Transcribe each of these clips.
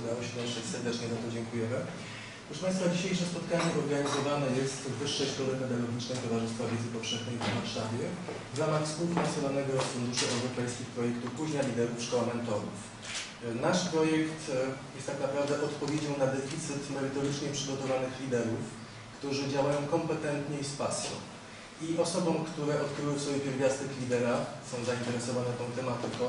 udało się dotrzeć. Serdecznie za to dziękujemy. Proszę Państwa, dzisiejsze spotkanie organizowane jest w Wyższej Szkole Pedagogicznej Towarzystwa Wiedzy Powszechnej w Warszawie w ramach współfinansowanego z Funduszy Europejskich projektu Kuźnia Liderów Szkoła Mentorów. Nasz projekt e, jest tak naprawdę odpowiedzią na deficyt merytorycznie przygotowanych liderów, którzy działają kompetentnie i z pasją. I osobom, które odkryły w sobie pierwiastek lidera, są zainteresowane tą tematyką,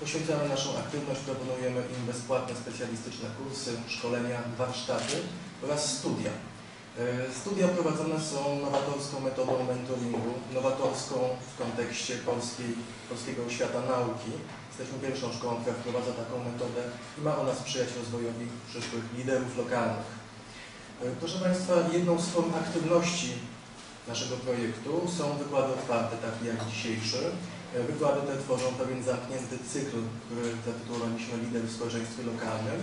poświęcamy naszą aktywność, proponujemy im bezpłatne specjalistyczne kursy, szkolenia, warsztaty oraz studia. E, Studia prowadzone są nowatorską metodą mentoringu, nowatorską w kontekście polskiej, polskiego świata nauki. Jesteśmy pierwszą szkołą, która wprowadza taką metodę i ma ona sprzyjać rozwojowi przyszłych liderów lokalnych. E, Proszę Państwa, jedną z form aktywności naszego projektu są wykłady otwarte, takie jak dzisiejszy. E, Wykłady te tworzą pewien zamknięty cykl, który zatytułowaliśmy Lider w społeczeństwie lokalnym.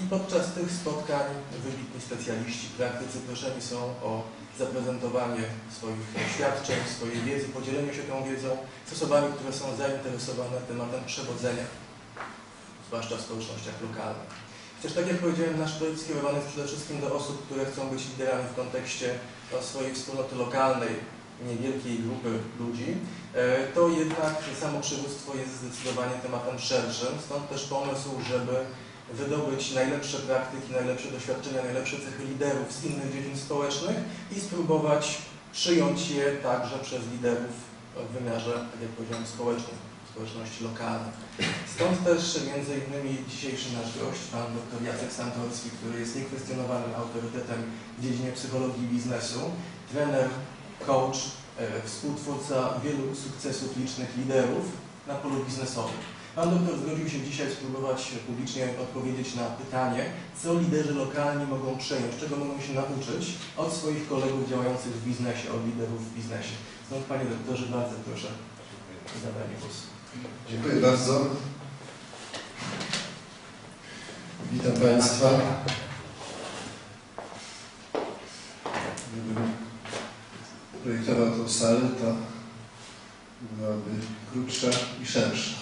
I podczas tych spotkań wybitni specjaliści, praktycy proszeni są o zaprezentowanie swoich doświadczeń, swojej wiedzy, podzielenie się tą wiedzą z osobami, które są zainteresowane tematem przewodzenia, zwłaszcza w społecznościach lokalnych. Chociaż tak jak powiedziałem, nasz projekt skierowany jest przede wszystkim do osób, które chcą być liderami w kontekście no, swojej wspólnoty lokalnej, niewielkiej grupy ludzi, e, to jednak samo przywództwo jest zdecydowanie tematem szerszym, stąd też pomysł, żeby wydobyć najlepsze praktyki, najlepsze doświadczenia, najlepsze cechy liderów z innych dziedzin społecznych i spróbować przyjąć je także przez liderów w wymiarze, tak jak powiedziałem, społecznym, społeczności lokalnej. Stąd też między innymi dzisiejszy nasz gość, pan dr Jacek Santorski, który jest niekwestionowanym autorytetem w dziedzinie psychologii biznesu, trener, coach, e, współtwórca wielu sukcesów licznych liderów na polu biznesowym. Pan doktor zgodził się dzisiaj spróbować publicznie odpowiedzieć na pytanie, co liderzy lokalni mogą przejąć, czego mogą się nauczyć od swoich kolegów działających w biznesie, od liderów w biznesie. Stąd Panie Doktorze bardzo proszę o zabranie głosu. Dziękuję bardzo. Witam Państwa. Gdybym projektował tą salę, to byłaby krótsza i szersza.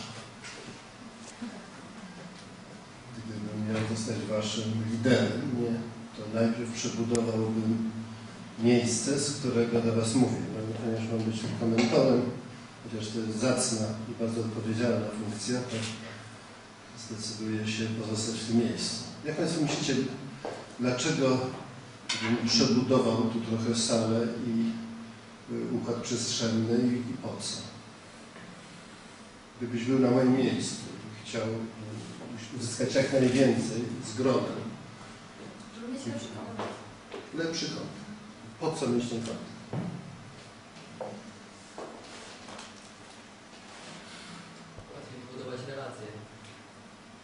Gdybym miał zostać Waszym liderem, nie, to najpierw przebudowałbym miejsce, z którego do Was mówię. No, ponieważ mam być tylko mentorem, chociaż to jest zacna i bardzo odpowiedzialna funkcja, to zdecyduję się pozostać w tym miejscu. Jak Państwo myślicie, dlaczego bym przebudował tu trochę salę i y, układ przestrzenny i, po co? Gdybyś był na moim miejscu chciał uzyskać jak najwięcej z gronem, lepszy kąt. Po co mieć ten kąt?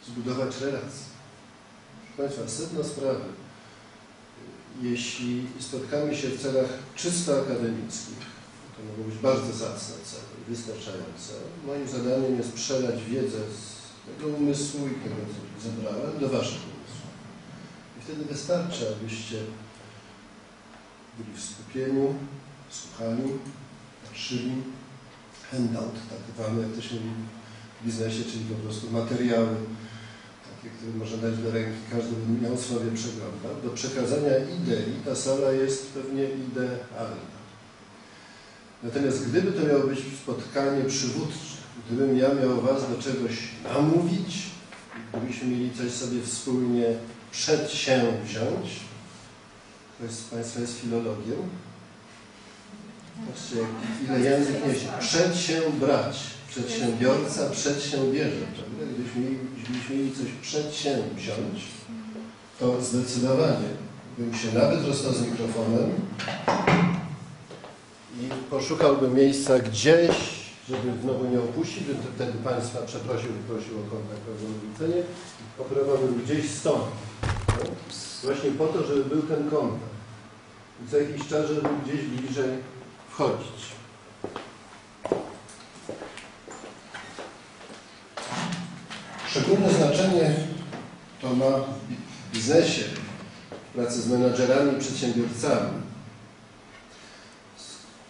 Zbudować relacje. Proszę Państwa, sedno sprawy. Jeśli spotkamy się w celach czysto akademickich, to mogą być bardzo zacne cele wystarczające. Moim zadaniem jest przelać wiedzę z tego umysłu i tego, co zebrałem, do Waszych umysłów. I wtedy wystarczy, abyście byli w skupieniu, słuchali, patrzyli. Handout, tak zwany, jak to się mówi w biznesie, czyli po prostu materiały, takie, które można dać do ręki, każdy by miał sobie przeglądał. Do przekazania idei ta sala jest pewnie idealna. Natomiast gdyby to miało być spotkanie przywódcze, gdybym ja miał Was do czegoś namówić, gdybyśmy mieli coś sobie wspólnie przedsięwziąć, ktoś z Państwa jest filologiem, Patrzcie, ile język niesie. Przedsiębrać. Przedsiębiorca przedsiębierze. Prawda? Gdybyśmy mieli, mieli coś przedsięwziąć, to zdecydowanie bym się nawet rozstał z mikrofonem i poszukałbym miejsca gdzieś, żeby znowu nie opuścić, bym wtedy Państwa przeprosił i prosił o kontakt, o odwrócenie. Operowałbym gdzieś stąd. No? Właśnie po to, żeby był ten kontakt. I co jakiś czas, żeby gdzieś bliżej wchodzić. Szczególne znaczenie to ma w biznesie, w pracy z menadżerami i przedsiębiorcami, z,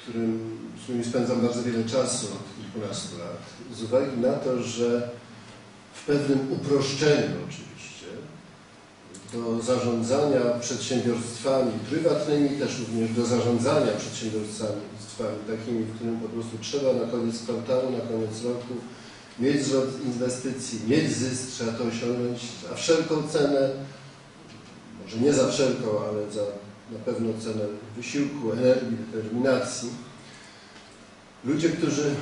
którym, z którymi spędzam bardzo wiele czasu od kilkunastu lat, z uwagi na to, że w pewnym uproszczeniu oczywiście do zarządzania przedsiębiorstwami prywatnymi, też również do zarządzania przedsiębiorstwami takimi, w którym po prostu trzeba na koniec kwartału, na koniec roku mieć zwrot inwestycji, mieć zysk, trzeba to osiągnąć za wszelką cenę, może nie za wszelką, ale za na pewno cenę wysiłku, energii, determinacji. Ludzie, którzy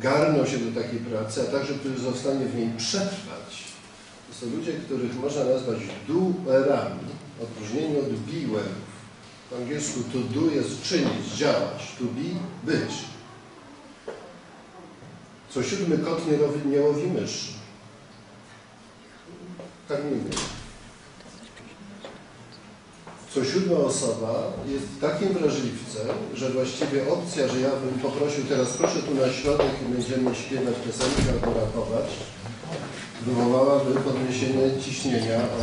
garną się do takiej pracy, a także którzy zostanie w niej przetrwać, to są ludzie, których można nazwać doerami, w odróżnieniu od bewerów. Po angielsku to do jest czynić, działać, to be, być. Co siódmy kot nie łowi, nie łowi myszy. Tak. Co siódma osoba jest takim wrażliwcem, że właściwie opcja, że ja bym poprosił teraz proszę tu na środek i będziemy śpiewać piosenki albo rapować, wywołałaby podniesienie ciśnienia o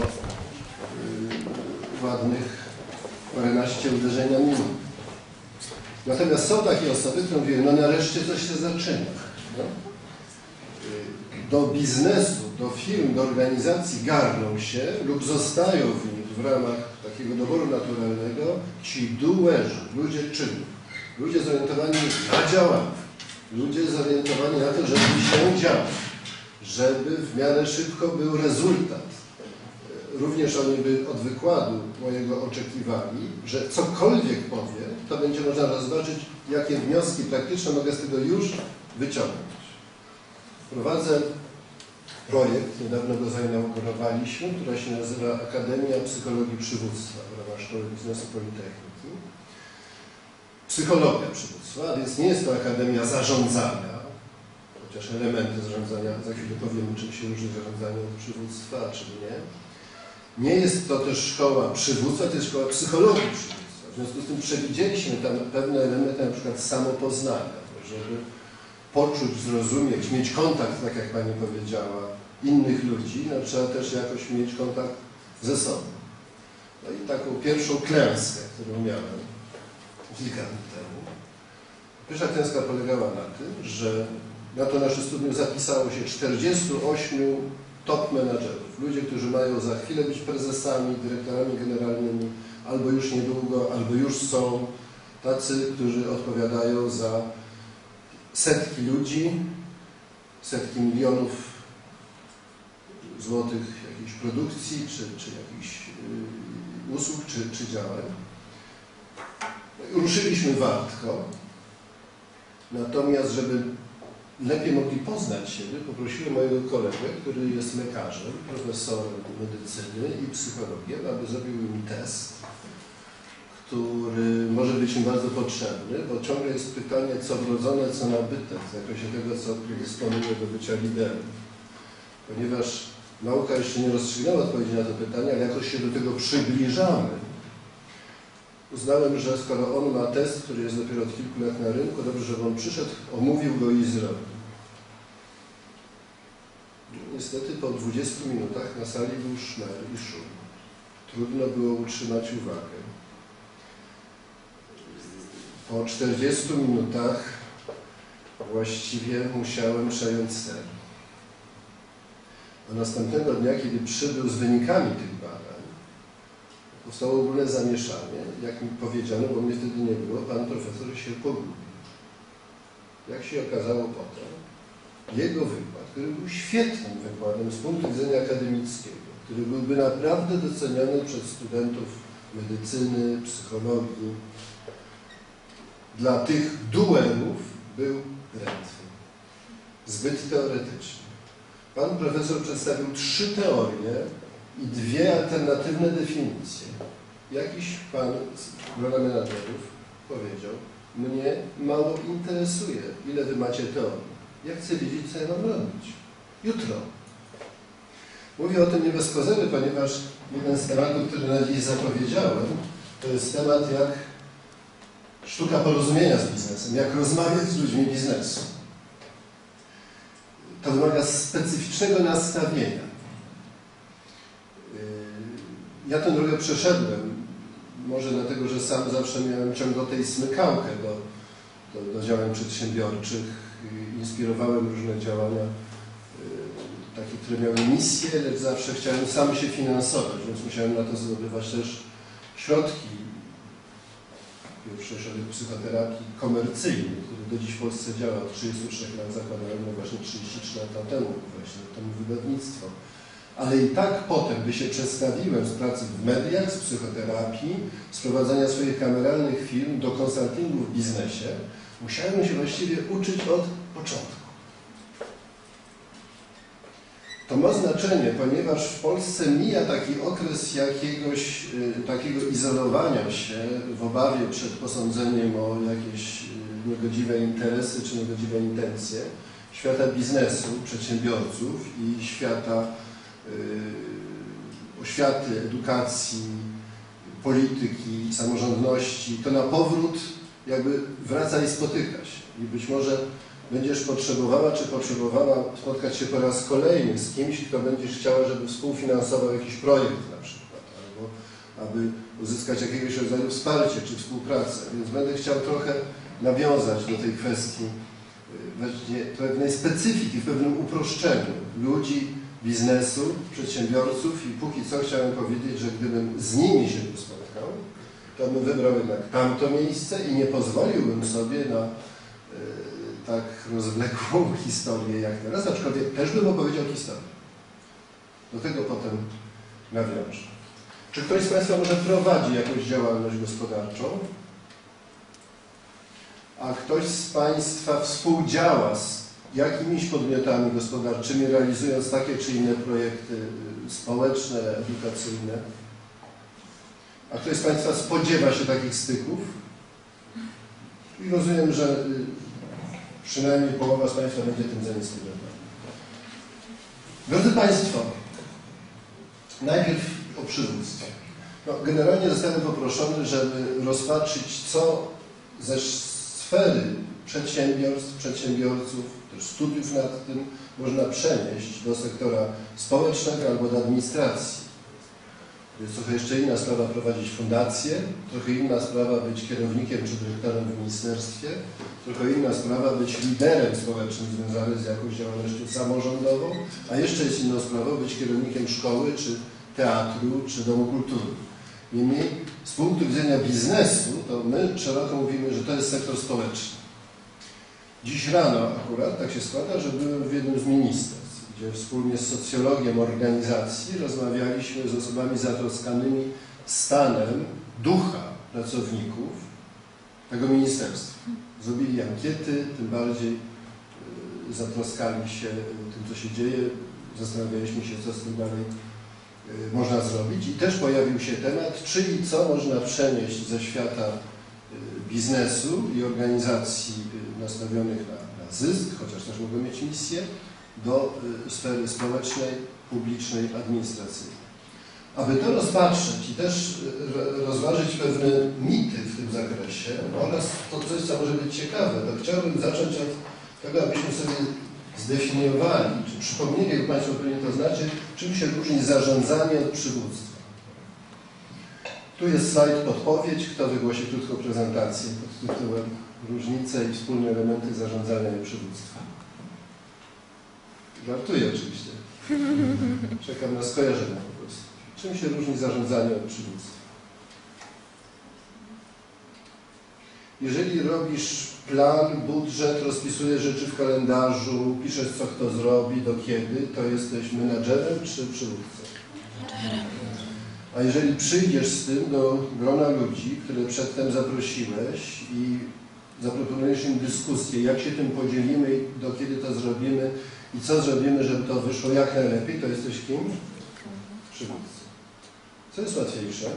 yy, ładnych paręnaście uderzenia minut. Natomiast są takie osoby, które mówią, no nareszcie coś się zaczyna. No? Do biznesu, do firm, do organizacji garną się lub zostają w nich w ramach takiego doboru naturalnego ci duerzy, ludzie czynów, ludzie zorientowani na działanie, ludzie zorientowani na to, żeby się działo, żeby w miarę szybko był rezultat. Również oni by od wykładu mojego oczekiwali, że cokolwiek powie, to będzie można rozważyć, jakie wnioski praktyczne mogę z tego już wyciągnąć. Prowadzę projekt, niedawno go zainaugurowaliśmy, która się nazywa Akademia Psychologii Przywództwa w ramach Szkoły Biznesu Politechniki. Psychologia przywództwa, więc nie jest to Akademia Zarządzania, chociaż elementy zarządzania, za chwilę powiemy, czym się różni zarządzanie od przywództwa, a czym nie. Nie jest to też szkoła przywództwa, to jest szkoła psychologii przywództwa. W związku z tym przewidzieliśmy tam pewne elementy, na przykład samopoznania, żeby poczuć, zrozumieć, mieć kontakt, tak jak Pani powiedziała, innych ludzi, no, trzeba też jakoś mieć kontakt ze sobą. No i taką pierwszą klęskę, którą miałem kilka lat temu. Pierwsza klęska polegała na tym, że na to nasze studium zapisało się 48 top menadżerów. Ludzie, którzy mają za chwilę być prezesami, dyrektorami generalnymi, albo już niedługo, albo już są tacy, którzy odpowiadają za setki ludzi, setki milionów złotych jakiejś produkcji, czy, czy jakichś y, usług, czy, czy działań. Ruszyliśmy wartko, natomiast żeby lepiej mogli poznać siebie, poprosiłem mojego kolegę, który jest lekarzem, profesorem medycyny i psychologiem, aby zrobił mi test, który może być im bardzo potrzebny, bo ciągle jest pytanie, co wrodzone, co nabyte w zakresie tego, co predysponuje do bycia liderem. Ponieważ nauka jeszcze nie rozstrzygnęła odpowiedzi na to pytanie, ale jakoś się do tego przybliżamy. Uznałem, że skoro on ma test, który jest dopiero od kilku lat na rynku, dobrze, żeby on przyszedł, omówił go i zrobił. Niestety po 20 minutach na sali był szmer i szum. Trudno było utrzymać uwagę. Po 40 minutach właściwie musiałem przejąć ser. A następnego dnia, kiedy przybył z wynikami tych powstało ogólne zamieszanie. Jak mi powiedziano, bo mnie wtedy nie było, pan profesor się pogubił. Jak się okazało potem, jego wykład, który był świetnym wykładem z punktu widzenia akademickiego, który byłby naprawdę doceniony przez studentów medycyny, psychologii, dla tych duelów był drętwy. Zbyt teoretyczny. Pan profesor przedstawił trzy teorie i dwie alternatywne definicje. Jakiś pan z grona menadżerów powiedział, mnie mało interesuje, ile wy macie teorii. Ja chcę wiedzieć, co ja mam robić. Jutro. Mówię o tym nie bez kozery, ponieważ jeden z tematów, który na dziś zapowiedziałem, to jest temat jak sztuka porozumienia z biznesem, jak rozmawiać z ludźmi biznesu. To wymaga specyficznego nastawienia. Yy, Ja tę drogę przeszedłem, może dlatego, że sam zawsze miałem ciągotę i smykałkę do, do, do działań przedsiębiorczych, inspirowałem różne działania yy, takie które miały misję, lecz zawsze chciałem sam się finansować, więc musiałem na to zdobywać też środki. Pierwszy ośrodek psychoterapii komercyjny, który do dziś w Polsce działa od 33 lat, zakładałem go właśnie 33 lata temu, właśnie temu wydawnictwo. Ale i tak potem, gdy się przestawiłem z pracy w mediach, z psychoterapii, z prowadzenia swoich kameralnych film do konsultingu w biznesie, musiałem się właściwie uczyć od początku. To ma znaczenie, ponieważ w Polsce mija taki okres jakiegoś y, takiego izolowania się w obawie przed posądzeniem o jakieś y, niegodziwe interesy czy niegodziwe intencje świata biznesu, przedsiębiorców i świata oświaty, edukacji, polityki, samorządności. To na powrót jakby wraca i spotyka się. I być może będziesz potrzebowała, czy potrzebowała spotkać się po raz kolejny z kimś, kto będziesz chciała, żeby współfinansował jakiś projekt na przykład, albo aby uzyskać jakiegoś rodzaju wsparcie czy współpracę. Więc będę chciał trochę nawiązać do tej kwestii y, pewnej specyfiki, w pewnym uproszczeniu ludzi, biznesu, przedsiębiorców i póki co chciałem powiedzieć, że gdybym z nimi się spotkał, to bym wybrał jednak tamto miejsce i nie pozwoliłbym sobie na y, tak rozwlekłą historię jak teraz, aczkolwiek też bym opowiedział historię. Do tego potem nawiążę. Czy ktoś z Państwa może prowadzi jakąś działalność gospodarczą? A ktoś z Państwa współdziała z jakimiś podmiotami gospodarczymi, realizując takie czy inne projekty y, społeczne, edukacyjne? A ktoś z Państwa spodziewa się takich styków? I rozumiem, że y, przynajmniej połowa z Państwa będzie tym zainteresowana. Drodzy Państwo, najpierw o przywództwie. No, generalnie zostałem poproszony, żeby rozpatrzyć, co ze sfery przedsiębiorstw, przedsiębiorców, też studiów nad tym można przenieść do sektora społecznego albo do administracji. To jest trochę jeszcze inna sprawa prowadzić fundację, trochę inna sprawa być kierownikiem czy dyrektorem w ministerstwie, trochę inna sprawa być liderem społecznym związanym z jakąś działalnością samorządową, a jeszcze jest inną sprawą być kierownikiem szkoły, czy teatru, czy domu kultury. Niemniej z punktu widzenia biznesu, to my szeroko mówimy, że to jest sektor społeczny. Dziś rano akurat tak się składa, że byłem w jednym z ministerstw, gdzie wspólnie z socjologiem organizacji rozmawialiśmy z osobami zatroskanymi stanem ducha pracowników tego ministerstwa. Zrobili ankiety, tym bardziej y, zatroskali się tym, co się dzieje, zastanawialiśmy się, co z tym dalej y, można zrobić. I też pojawił się temat, czy i co można przenieść ze świata y, biznesu i organizacji nastawionych na, na zysk, chociaż też mogą mieć misję, do y, sfery społecznej, publicznej, administracyjnej. Aby to rozpatrzeć i też y, ro- rozważyć pewne mity w tym zakresie oraz to coś, co może być ciekawe, to chciałbym zacząć od tego, abyśmy sobie zdefiniowali, czy przypomnieli, jak Państwo pewnie to znacie, czym się różni zarządzanie od przywództwa. Tu jest slajd podpowiedź, kto wygłosi krótką prezentację pod tytułem Różnice i wspólne elementy zarządzania i przywództwa. Żartuję oczywiście. Czekam na skojarzenia po prostu. Czym się różni zarządzanie od przywództwa? Jeżeli robisz plan, budżet, rozpisujesz rzeczy w kalendarzu, piszesz co kto zrobi, do kiedy, to jesteś menadżerem czy przywódcą? A jeżeli przyjdziesz z tym do grona ludzi, które przedtem zaprosiłeś i zaproponujesz im dyskusję, jak się tym podzielimy, do kiedy to zrobimy i co zrobimy, żeby to wyszło jak najlepiej, to jesteś kim? Przywódcą. Co jest łatwiejsze?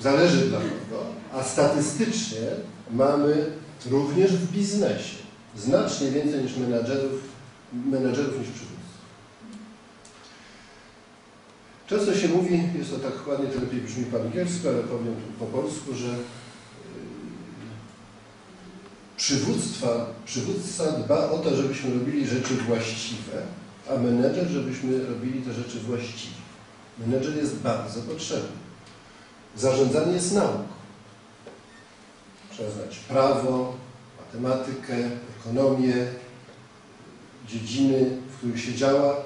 Zależy dla kogo. A statystycznie mamy również w biznesie znacznie więcej niż menadżerów, menadżerów niż przywódców. Często się mówi, jest to tak ładnie, to lepiej brzmi po angielsku, ale powiem tu po polsku, że przywództwa, przywódca dba o to, żebyśmy robili rzeczy właściwe, a menedżer, żebyśmy robili te rzeczy właściwie. Menedżer jest bardzo potrzebny. Zarządzanie jest nauką. Trzeba znać prawo, matematykę, ekonomię, dziedziny, w których się działa,